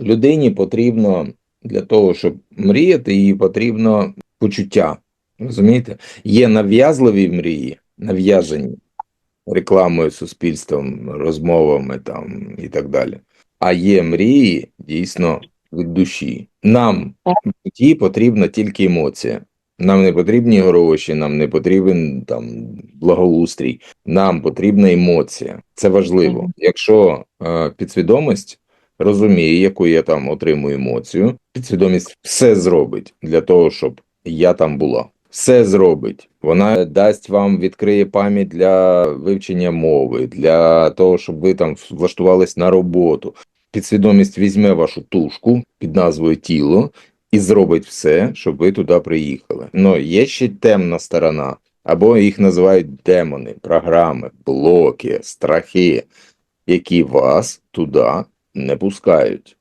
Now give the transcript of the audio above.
Людині потрібно для того, щоб мріяти, їй потрібно почуття. Розумієте? Є нав'язливі мрії, нав'язані рекламою, суспільством, розмовами там і так далі. А є мрії дійсно від душі. Нам в житті потрібна тільки емоція. Нам не потрібні гроші, нам не потрібен там благоустрій. Нам потрібна емоція. Це важливо. Якщо е, підсвідомість розуміє, яку я там отримую емоцію, підсвідомість все зробить для того, щоб я там була. Все зробить. Вона дасть вам, відкриє пам'ять для вивчення мови, для того, щоб ви там влаштувались на роботу. Підсвідомість візьме вашу тушку під назвою тіло і зробить все, щоб ви туди приїхали. Ну, є ще темна сторона, або їх називають демони, програми, блоки, страхи, які вас туди не пускають.